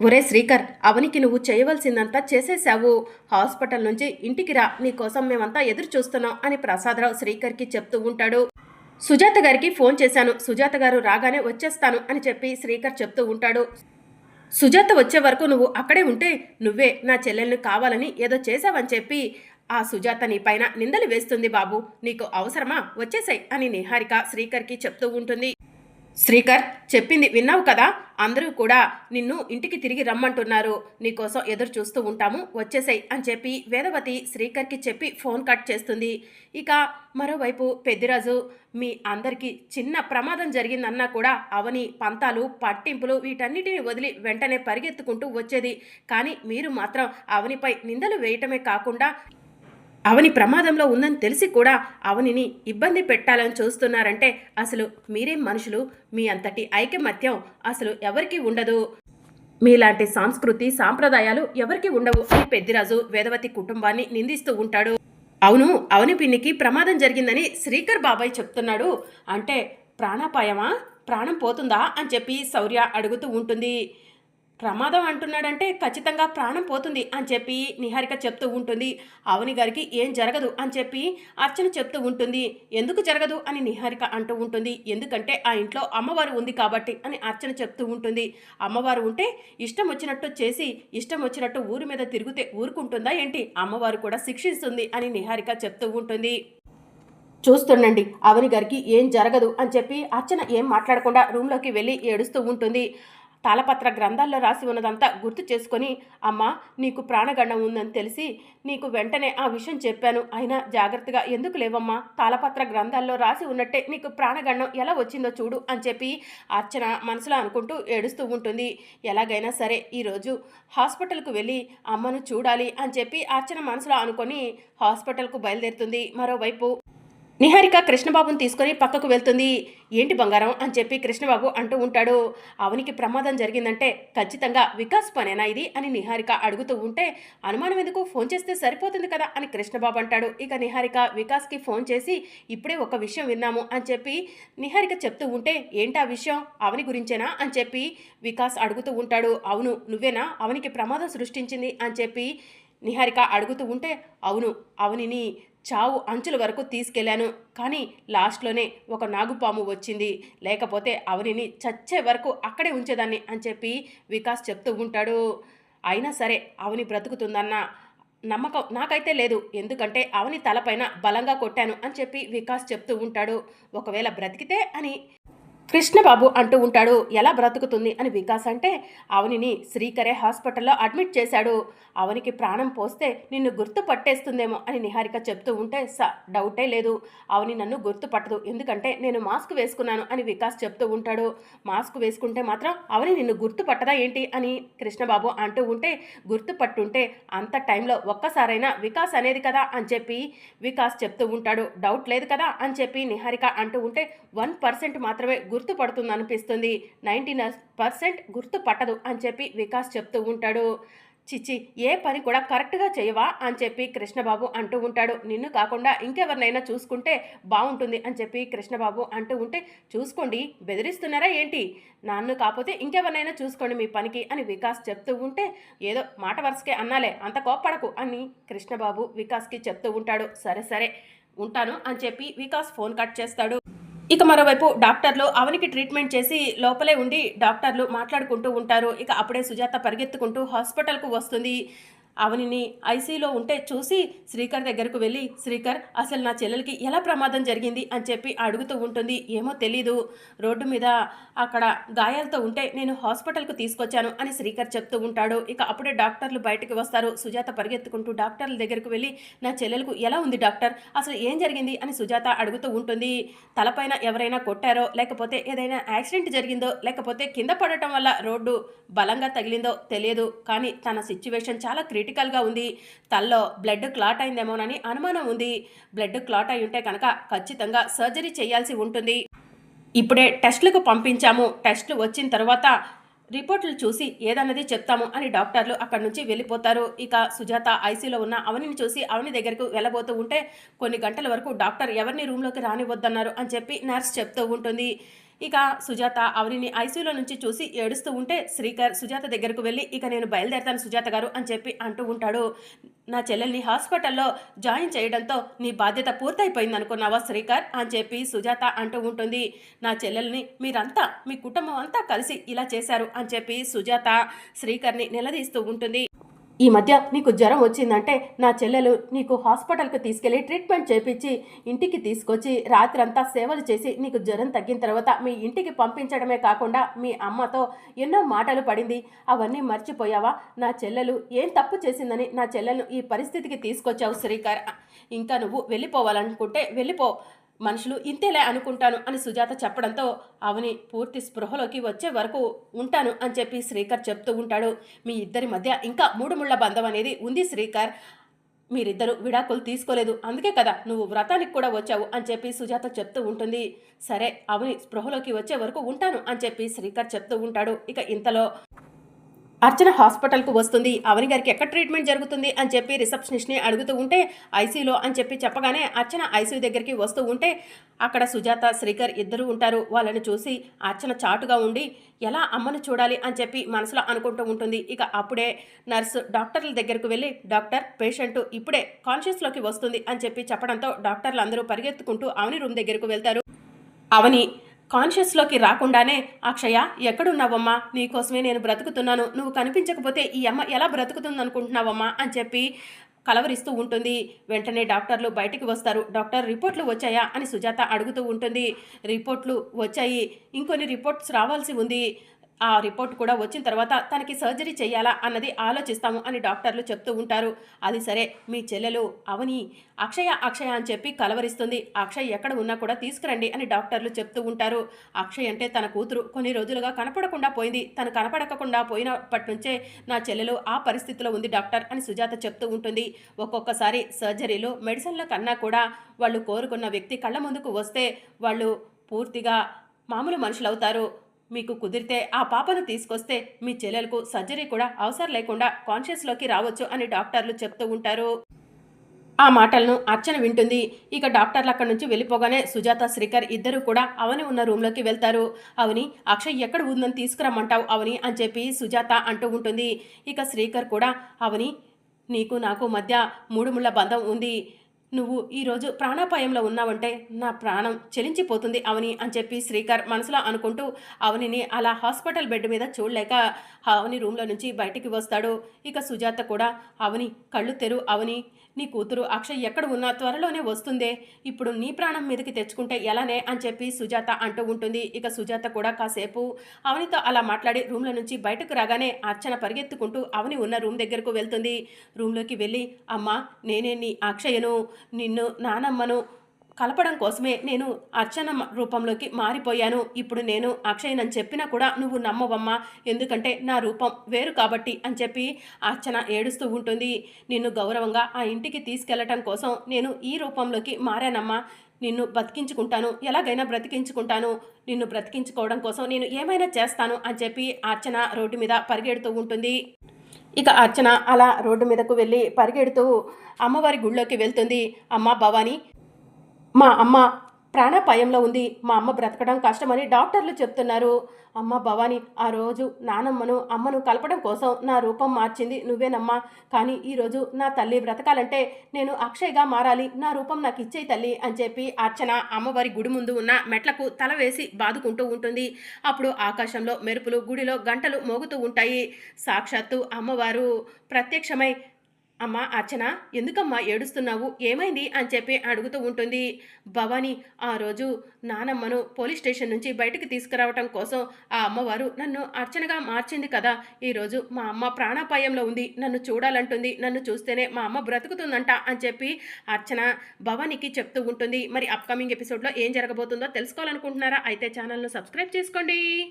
ఒరే శ్రీకర్ అవనికి నువ్వు చేయవలసిందంతా చేసేశావు. హాస్పిటల్ నుంచి ఇంటికి రా నీకోసం మేమంతా ఎదురు చూస్తున్నాం అని ప్రసాదరావు శ్రీకర్కి చెప్తూ ఉంటాడు. సుజాత గారికి ఫోన్ చేశాను. సుజాత గారు రాగానే వచ్చేస్తాను అని చెప్పి శ్రీకర్ చెప్తూ ఉంటాడు. సుజాత వచ్చే వరకు నువ్వు అక్కడే ఉంటే నువ్వే నా చెల్లెల్ని కావాలని ఏదో చేశావని చెప్పి ఆ సుజాత నీ పైన నిందలు వేస్తుంది బాబు. నీకు అవసరమా? వచ్చేసాయి అని నిహారిక శ్రీకర్కి చెప్తూ ఉంటుంది. శ్రీకర్ చెప్పింది విన్నావు కదా? అందరూ కూడా నిన్ను ఇంటికి తిరిగి రమ్మంటున్నారు. నీకోసం ఎదురు చూస్తూ ఉంటాము. వచ్చేసాయి అని చెప్పి వేదవతి శ్రీకర్కి చెప్పి ఫోన్ కట్ చేస్తుంది. ఇక మరోవైపు పెద్దిరాజు మీ అందరికీ చిన్న ప్రమాదం జరిగిందన్నా కూడా అవని పంతాలు పట్టింపులు వీటన్నిటిని వదిలి వెంటనే పరిగెత్తుకుంటూ వచ్చేది. కానీ మీరు మాత్రం అవనిపై నిందలు వేయటమే కాకుండా అవని ప్రమాదంలో ఉందని తెలిసి కూడా అవనిని ఇబ్బంది పెట్టాలని చూస్తున్నారంటే అసలు మీరేం మనుషులు? మీ అంతటి ఐకమత్యం అసలు ఎవరికీ ఉండదు. మీలాంటి సంస్కృతి సాంప్రదాయాలు ఎవరికి ఉండవు అని పెద్దిరాజు వేదవతి కుటుంబాన్ని నిందిస్తూ ఉంటాడు. అవును అవని పిన్నికి ప్రమాదం జరిగిందని శ్రీకర్ బాబాయ్ చెప్తున్నాడు. అంటే ప్రాణాపాయమా? ప్రాణం పోతుందా? అని చెప్పి శౌర్య అడుగుతూ ఉంటుంది. ప్రమాదం అంటున్నాడంటే ఖచ్చితంగా ప్రాణం పోతుంది అని చెప్పి నిహారిక చెప్తూ ఉంటుంది. అవని గారికి ఏం జరగదు అని చెప్పి అర్చన చెప్తూ ఉంటుంది. ఎందుకు జరగదు అని నిహారిక అంటూ ఉంటుంది. ఎందుకంటే ఆ ఇంట్లో అమ్మవారు ఉంది కాబట్టి అని అర్చన చెప్తూ ఉంటుంది. అమ్మవారు ఉంటే ఇష్టం వచ్చినట్టు చేసి ఇష్టం వచ్చినట్టు ఊరి మీద తిరిగితే ఊరుకుంటుందా ఏంటి? అమ్మవారు కూడా శిక్షిస్తుంది అని నిహారిక చెప్తూ ఉంటుంది. చూస్తుండండి అవని గారికి ఏం జరగదు అని చెప్పి అర్చన ఏం మాట్లాడకుండా రూమ్లోకి వెళ్ళి ఏడుస్తూ ఉంటుంది. తాళపత్ర గ్రంథాల్లో రాసి ఉన్నదంతా గుర్తు చేసుకొని అమ్మ నీకు ప్రాణగండం ఉందని తెలిసి నీకు వెంటనే ఆ విషయం చెప్పాను. అయినా జాగ్రత్తగా ఎందుకు లేవమ్మా? తాళపత్ర గ్రంథాల్లో రాసి ఉన్నట్టే నీకు ప్రాణగండం ఎలా వచ్చిందో చూడు అని చెప్పి అర్చన మనసులో అనుకుంటూ ఏడుస్తూ ఉంటుంది. ఎలాగైనా సరే ఈరోజు హాస్పిటల్కు వెళ్ళి అమ్మను చూడాలి అని చెప్పి అర్చన మనసులో అనుకొని హాస్పిటల్కు బయలుదేరుతుంది. మరోవైపు నిహారిక కృష్ణబాబుని తీసుకొని పక్కకు వెళ్తుంది. ఏంటి బంగారం అని చెప్పి కృష్ణబాబు అంటూ ఉంటాడు. అవనికి ప్రమాదం జరిగిందంటే ఖచ్చితంగా వికాస్ పనేనా ఇది అని నిహారిక అడుగుతూ ఉంటే అనుమానం ఎందుకు? ఫోన్ చేస్తే సరిపోతుంది కదా అని కృష్ణబాబు అంటాడు. ఇక నిహారిక వికాస్కి ఫోన్ చేసి ఇప్పుడే ఒక విషయం విన్నాము అని చెప్పి నిహారిక చెప్తూ ఉంటే ఏంటా విషయం? అవని గురించేనా? అని చెప్పి వికాస్ అడుగుతూ ఉంటాడు. అవును నువ్వేనా? అవనికి ప్రమాదం సృష్టించింది అని చెప్పి నిహారిక అడుగుతూ ఉంటే అవును అవనిని చావు అంచుల వరకు తీసుకెళ్ళాను కానీ లాస్ట్లోనే ఒక నాగుపాము వచ్చింది. లేకపోతే అవనిని చచ్చే వరకు అక్కడే ఉంచేదాన్ని అని చెప్పి వికాస్ చెప్తూ ఉంటాడు. అయినా సరే అవని బ్రతుకుతుందన్న నమ్మకం నాకైతే లేదు. ఎందుకంటే అవని తలపైన బలంగా కొట్టాను అని చెప్పి వికాస్ చెప్తూ ఉంటాడు. ఒకవేళ బ్రతికితే అని. కృష్ణబాబు అంటూ ఉంటాడు ఎలా బ్రతుకుతుంది? అని వికాస్ అంటే అవనిని శ్రీకరే హాస్పిటల్లో అడ్మిట్ చేశాడు. అవనికి ప్రాణం పోస్తే నిన్ను గుర్తు పట్టేస్తుందేమో అని నిహారిక చెప్తూ ఉంటే స డౌటే లేదు. అవని నన్ను గుర్తుపట్టదు ఎందుకంటే నేను మాస్క్ వేసుకున్నాను అని వికాస్ చెప్తూ ఉంటాడు. మాస్క్ వేసుకుంటే మాత్రం అవని నిన్ను గుర్తుపట్టదా ఏంటి? అని కృష్ణబాబు అంటూ ఉంటే గుర్తుపట్టుంటే అంత టైంలో ఒక్కసారైనా వికాస్ అనేది కదా? అని చెప్పి వికాస్ చెప్తూ ఉంటాడు. డౌట్ లేదు కదా? అని చెప్పి నిహారిక అంటూ ఉంటే వన్ పర్సెంట్ మాత్రమే గుర్తుపడుతుంది అనిపిస్తుంది నైంటీ పర్సెంట్ గుర్తుపట్టదు అని చెప్పి వికాస్ చెప్తూ ఉంటాడు. చిచ్చి ఏ పని కూడా కరెక్ట్గా చేయవా అని చెప్పి కృష్ణబాబు అంటూ ఉంటాడు. నిన్ను కాకుండా ఇంకెవరినైనా చూసుకుంటే బాగుంటుంది అని చెప్పి కృష్ణబాబు అంటూ ఉంటే చూసుకోండి బెదిరిస్తున్నారా ఏంటి? నన్ను కాకపోతే ఇంకెవరినైనా చూసుకోండి మీ పనికి అని వికాస్ చెప్తూ ఉంటే ఏదో మాట వరుసకే అన్నాలే అంత కోప్పడకు అని కృష్ణబాబు వికాస్కి చెప్తూ ఉంటాడు. సరే సరే ఉంటాను అని చెప్పి వికాస్ ఫోన్ కట్ చేస్తాడు. ఇక మరోవైపు డాక్టర్లు అవనికి ట్రీట్మెంట్ చేసి లోపలే ఉండి డాక్టర్లు మాట్లాడుకుంటూ ఉంటారు. ఇక అప్పుడే సుజాత పరిగెత్తుకుంటూ హాస్పిటల్కు వస్తుంది. అవనిని ఐసీలో ఉంటే చూసి శ్రీకర్ దగ్గరకు వెళ్ళి శ్రీకర్ అసలు నా చెల్లెలకి ఎలా ప్రమాదం జరిగింది? అని చెప్పి అడుగుతూ ఉంటుంది. ఏమో తెలీదు. రోడ్డు మీద అక్కడ గాయాలతో ఉంటే నేను హాస్పిటల్కు తీసుకొచ్చాను అని శ్రీకర్ చెప్తూ ఉంటాడు. ఇక అప్పుడే డాక్టర్లు బయటకు వస్తారు. సుజాత పరిగెత్తుకుంటూ డాక్టర్ల దగ్గరకు వెళ్ళి నా చెల్లెలకు ఎలా ఉంది డాక్టర్? అసలు ఏం జరిగింది? అని సుజాత అడుగుతూ ఉంటుంది. తలపైన ఎవరైనా కొట్టారో లేకపోతే ఏదైనా యాక్సిడెంట్ జరిగిందో లేకపోతే కింద పడటం వల్ల రోడ్డు బలంగా తగిలిందో తెలియదు కానీ తన సిచ్యువేషన్ చాలా క్రిటికల్గా ఉంది. తల్లో బ్లడ్ క్లాట్ అయిందేమోనని అనుమానం ఉంది. బ్లడ్ క్లాట్ అయి ఉంటే కనుక ఖచ్చితంగా సర్జరీ చేయాల్సి ఉంటుంది. ఇప్పుడే టెస్టులకు పంపించాము. టెస్టులు వచ్చిన తర్వాత రిపోర్టులు చూసి ఏదన్నది చెప్తాము అని డాక్టర్లు అక్కడి నుంచి వెళ్ళిపోతారు. ఇక సుజాత ఐసీలో ఉన్న అవనిని చూసి అవని దగ్గరకు వెళ్ళబోతూ ఉంటే కొన్ని గంటల వరకు డాక్టర్ ఎవరిని రూమ్లోకి రానివద్దన్నారు అని చెప్పి నర్స్ చెప్తూ ఉంటుంది. ఇక సుజాత అవనిని ఐసీయూలో నుంచి చూసి ఏడుస్తూ ఉంటే శ్రీకర్ సుజాత దగ్గరకు వెళ్ళి ఇక నేను బయలుదేరతాను సుజాత గారు అని చెప్పి అంటూ ఉంటాడు. నా చెల్లెల్ని హాస్పిటల్లో జాయిన్ చేయడంతో నీ బాధ్యత పూర్తయిపోయింది అనుకున్నావా శ్రీకర్? అని చెప్పి సుజాత అంటూ ఉంటుంది. నా చెల్లెల్ని మీరంతా మీ కుటుంబం అంతా కలిసి ఇలా చేశారు అని చెప్పి సుజాత శ్రీకర్ని నిలదీస్తూ ఉంటుంది. ఈ మధ్య నీకు జ్వరం వచ్చిందంటే నా చెల్లెలు నీకు హాస్పిటల్కి తీసుకెళ్ళి ట్రీట్మెంట్ చేపించి ఇంటికి తీసుకొచ్చి రాత్రంతా సేవలు చేసి నీకు జ్వరం తగ్గిన తర్వాత మీ ఇంటికి పంపించడమే కాకుండా మీ అమ్మతో ఎన్నో మాటలు పడింది. అవన్నీ మర్చిపోయావా? నా చెల్లెలు ఏం తప్పు చేసిందని నా చెల్లెలు ఈ పరిస్థితికి తీసుకొచ్చావు శ్రీకర్. ఇంకా నువ్వు వెళ్ళిపోవాలనుకుంటే వెళ్ళిపో. మనుషులు ఇంతేలే అనుకుంటాను అని సుజాత చెప్పడంతో అవని పూర్తి స్పృహలోకి వచ్చే వరకు ఉంటాను అని చెప్పి శ్రీకర్ చెప్తూ ఉంటాడు. మీ ఇద్దరి మధ్య ఇంకా మూడు ముళ్ళ బంధం అనేది ఉంది శ్రీకర్. మీరిద్దరు విడాకులు తీసుకోలేదు. అందుకే కదా నువ్వు వ్రతానికి కూడా వచ్చావు అని చెప్పి సుజాత చెప్తూ ఉంటుంది. సరే అవని స్పృహలోకి వచ్చే వరకు ఉంటాను అని చెప్పి శ్రీకర్ చెప్తూ ఉంటాడు. ఇక ఇంతలో అర్చన హాస్పిటల్కు వస్తుంది. అవని గారికి ఎక్కడ ట్రీట్మెంట్ జరుగుతుంది అని చెప్పి రిసెప్షనిస్ట్ని అడుగుతూ ఉంటే ఐసీయూలో అని చెప్పి చెప్పగానే అర్చన ఐసీయూ దగ్గరికి వస్తూ ఉంటే అక్కడ సుజాత శ్రీకర్ ఇద్దరు ఉంటారు. వాళ్ళని చూసి అర్చన చాటుగా ఉండి ఎలా అమ్మను చూడాలి? అని చెప్పి మనసులో అనుకుంటూ ఉంటుంది. ఇక అప్పుడే నర్సు డాక్టర్ల దగ్గరకు వెళ్ళి డాక్టర్ పేషెంట్ ఇప్పుడే కాన్షియస్లోకి వస్తుంది అని చెప్పి చెప్పడంతో డాక్టర్లు అందరూ పరిగెత్తుకుంటూ అవని రూమ్ దగ్గరకు వెళ్తారు. అవని కాన్షియస్లోకి రాకుండానే అక్షయ ఎక్కడున్నావమ్మా? నీకోసమే నేను బ్రతుకుతున్నాను. నువ్వు కనిపించకపోతే ఈ అమ్మ ఎలా బ్రతుకుతుంది అనుకుంటున్నావమ్మా అని చెప్పి కలవరిస్తూ ఉంటుంది. వెంటనే డాక్టర్లు బయటికి వస్తారు. డాక్టర్ రిపోర్ట్లు వచ్చాయా? అని సుజాత అడుగుతూ ఉంటుంది. రిపోర్ట్లు వచ్చాయి. ఇంకొన్ని రిపోర్ట్స్ రావాల్సి ఉంది. ఆ రిపోర్ట్ కూడా వచ్చిన తర్వాత తనకి సర్జరీ చేయాలా అన్నది ఆలోచిస్తాము అని డాక్టర్లు చెప్తూ ఉంటారు. అది సరే మీ చెల్లెలు అవని అక్షయ అక్షయ అని చెప్పి కలవరిస్తుంది. అక్షయ్ ఎక్కడ ఉన్నా కూడా తీసుకురండి అని డాక్టర్లు చెప్తూ ఉంటారు. అక్షయ్ అంటే తన కూతురు. కొన్ని రోజులుగా కనపడకుండా పోయింది. తను కనపడకుండా పోయినప్పటి నుంచే నా చెల్లెలు ఆ పరిస్థితిలో ఉంది డాక్టర్ అని సుజాత చెప్తూ ఉంటుంది. ఒక్కొక్కసారి సర్జరీలు మెడిసిన్ల కన్నా కూడా వాళ్ళు కోరుకున్న వ్యక్తి కళ్ళ ముందుకు వస్తే వాళ్ళు పూర్తిగా మామూలు మనుషులు అవుతారు మీకు కుదిరితే ఆ పాపను తీసుకొస్తే మీ చెల్లెలకు సర్జరీ కూడా అవసరం లేకుండా కాన్షియస్లోకి రావచ్చు అని డాక్టర్లు చెప్తూ ఉంటారు. ఆ మాటలను అర్చన వింటుంది. ఇక డాక్టర్లు అక్కడి నుంచి వెళ్ళిపోగానే సుజాత శ్రీకర్ ఇద్దరు కూడా అవని ఉన్న రూమ్లోకి వెళ్తారు. అవని అక్షయ్ ఎక్కడ ఉందని తీసుకురమ్మంటావు అవని? అని చెప్పి సుజాత అంటూ ఉంటుంది. ఇక శ్రీకర్ కూడా అవని నీకు నాకు మధ్య మూడు ముళ్ళ బంధం ఉంది. నువ్వు ఈరోజు ప్రాణాపాయంలో ఉన్నావంటే నా ప్రాణం చెలించిపోతుంది అవని అని చెప్పి శ్రీకర్ మనసులో అనుకుంటూ అవనిని అలా హాస్పిటల్ బెడ్ మీద చూడలేక అవని రూమ్లో నుంచి బయటికి వస్తాడు. ఇక సుజాత కూడా అవని కళ్ళు తెరు అవని నీ కూతురు అక్షయ్ ఎక్కడ ఉన్నా త్వరలోనే వస్తుందే. ఇప్పుడు నీ ప్రాణం మీదకి తెచ్చుకుంటే ఎలానే అని చెప్పి సుజాత అంటూ ఉంటుంది. ఇక సుజాత కూడా కాసేపు అవనితో అలా మాట్లాడి రూమ్లో నుంచి బయటకు రాగానే అర్చన పరిగెత్తుకుంటూ అవని ఉన్న రూమ్ దగ్గరకు వెళ్తుంది. రూమ్లోకి వెళ్ళి అమ్మా నేనే నీ అక్షయను నిన్ను నానమ్మను కలపడం కోసమే నేను అర్చన రూపంలోకి మారిపోయాను. ఇప్పుడు నేను అక్షయ్నని చెప్పినా కూడా నువ్వు నమ్మవమ్మా. ఎందుకంటే నా రూపం వేరు కాబట్టి అని చెప్పి అర్చన ఏడుస్తూ ఉంటుంది. నిన్ను గౌరవంగా ఆ ఇంటికి తీసుకెళ్ళటం కోసం నేను ఈ రూపంలోకి మారానమ్మా. నిన్ను బతికించుకుంటాను. ఎలాగైనా బ్రతికించుకుంటాను. నిన్ను బ్రతికించుకోవడం కోసం నేను ఏమైనా చేస్తాను అని చెప్పి అర్చన రోడ్డు మీద పరిగెడుతూ ఉంటుంది. ఇక అర్చన అలా రోడ్డు మీదకు వెళ్ళి పరిగెడుతూ అమ్మవారి గుళ్ళోకి వెళ్తుంది. అమ్మ భవానీ మా అమ్మ ప్రాణాపాయంలో ఉంది మా అమ్మ బ్రతకడం కష్టమని డాక్టర్లు చెప్తున్నారు. అమ్మ భవానీ ఆ రోజు నానమ్మను అమ్మను కలపడం కోసం నా రూపం మార్చింది నువ్వేనమ్మా. కానీ ఈరోజు నా తల్లి బ్రతకాలంటే నేను అక్షయ్గా మారాలి నా రూపం నాకు ఇచ్చే తల్లి అని చెప్పి అర్చన అమ్మవారి గుడి ముందు ఉన్న మెట్లకు తల వేసి బాదుకుంటూ ఉంటుంది. అప్పుడు ఆకాశంలో మెరుపులు గుడిలో గంటలు మోగుతూ ఉంటాయి. సాక్షాత్తు అమ్మవారు ప్రత్యక్షమై అమ్మా అర్చన ఎందుకమ్మా ఏడుస్తున్నావు? ఏమైంది? అని చెప్పి అడుగుతూ ఉంటుంది. భవానీ ఆ రోజు నానమ్మను పోలీస్ స్టేషన్ నుంచి బయటకు తీసుకురావటం కోసం ఆ అమ్మవారు నన్ను అర్చనగా మార్చింది కదా. ఈరోజు మా అమ్మ ప్రాణాపాయంలో ఉంది. నన్ను చూడాలంటుంది. నన్ను చూస్తేనే మా అమ్మ బ్రతుకుతుందంట అని చెప్పి అర్చన భవానీకి చెప్తూ ఉంటుంది. మరి అప్కమింగ్ ఎపిసోడ్లో ఏం జరగబోతుందో తెలుసుకోవాలనుకుంటున్నారా? అయితే ఛానల్ను సబ్స్క్రైబ్ చేసుకోండి.